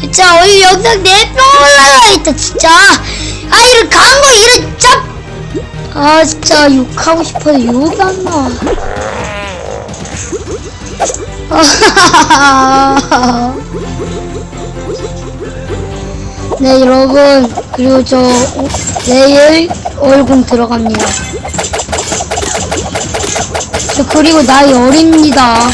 진짜 오늘 영상 네편 올라가겠다 진짜. 아 이런 광고 이런 짭아 진짜 욕하고 싶어도 욕이 안 나와. 아하하하. 네 여러분. 그리고 저 오- 내일 월공 들어갑니다. 저 그리고 나이 어립니다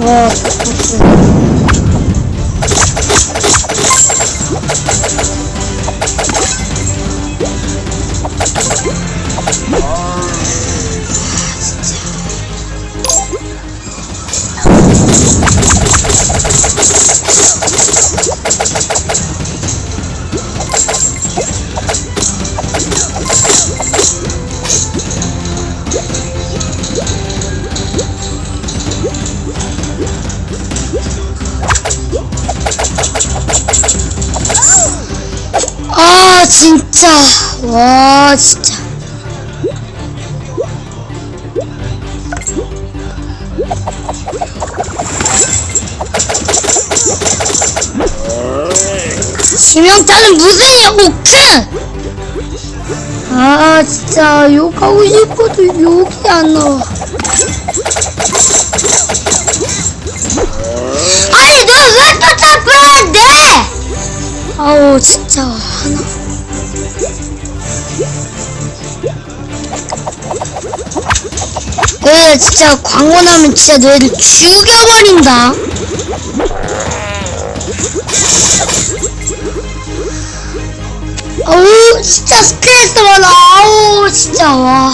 와 좋았어 아 진짜 와 진짜 지명타는 무슨 옥튼 아 진짜 욕하고 싶어도 욕이 안 나와. 아니 너왜또 잡으라는데 아우 진짜 하나. 왜 진짜 광고 나면 진짜 너희들 죽여버린다 진짜 스크래스 많아. 아우 진짜. 와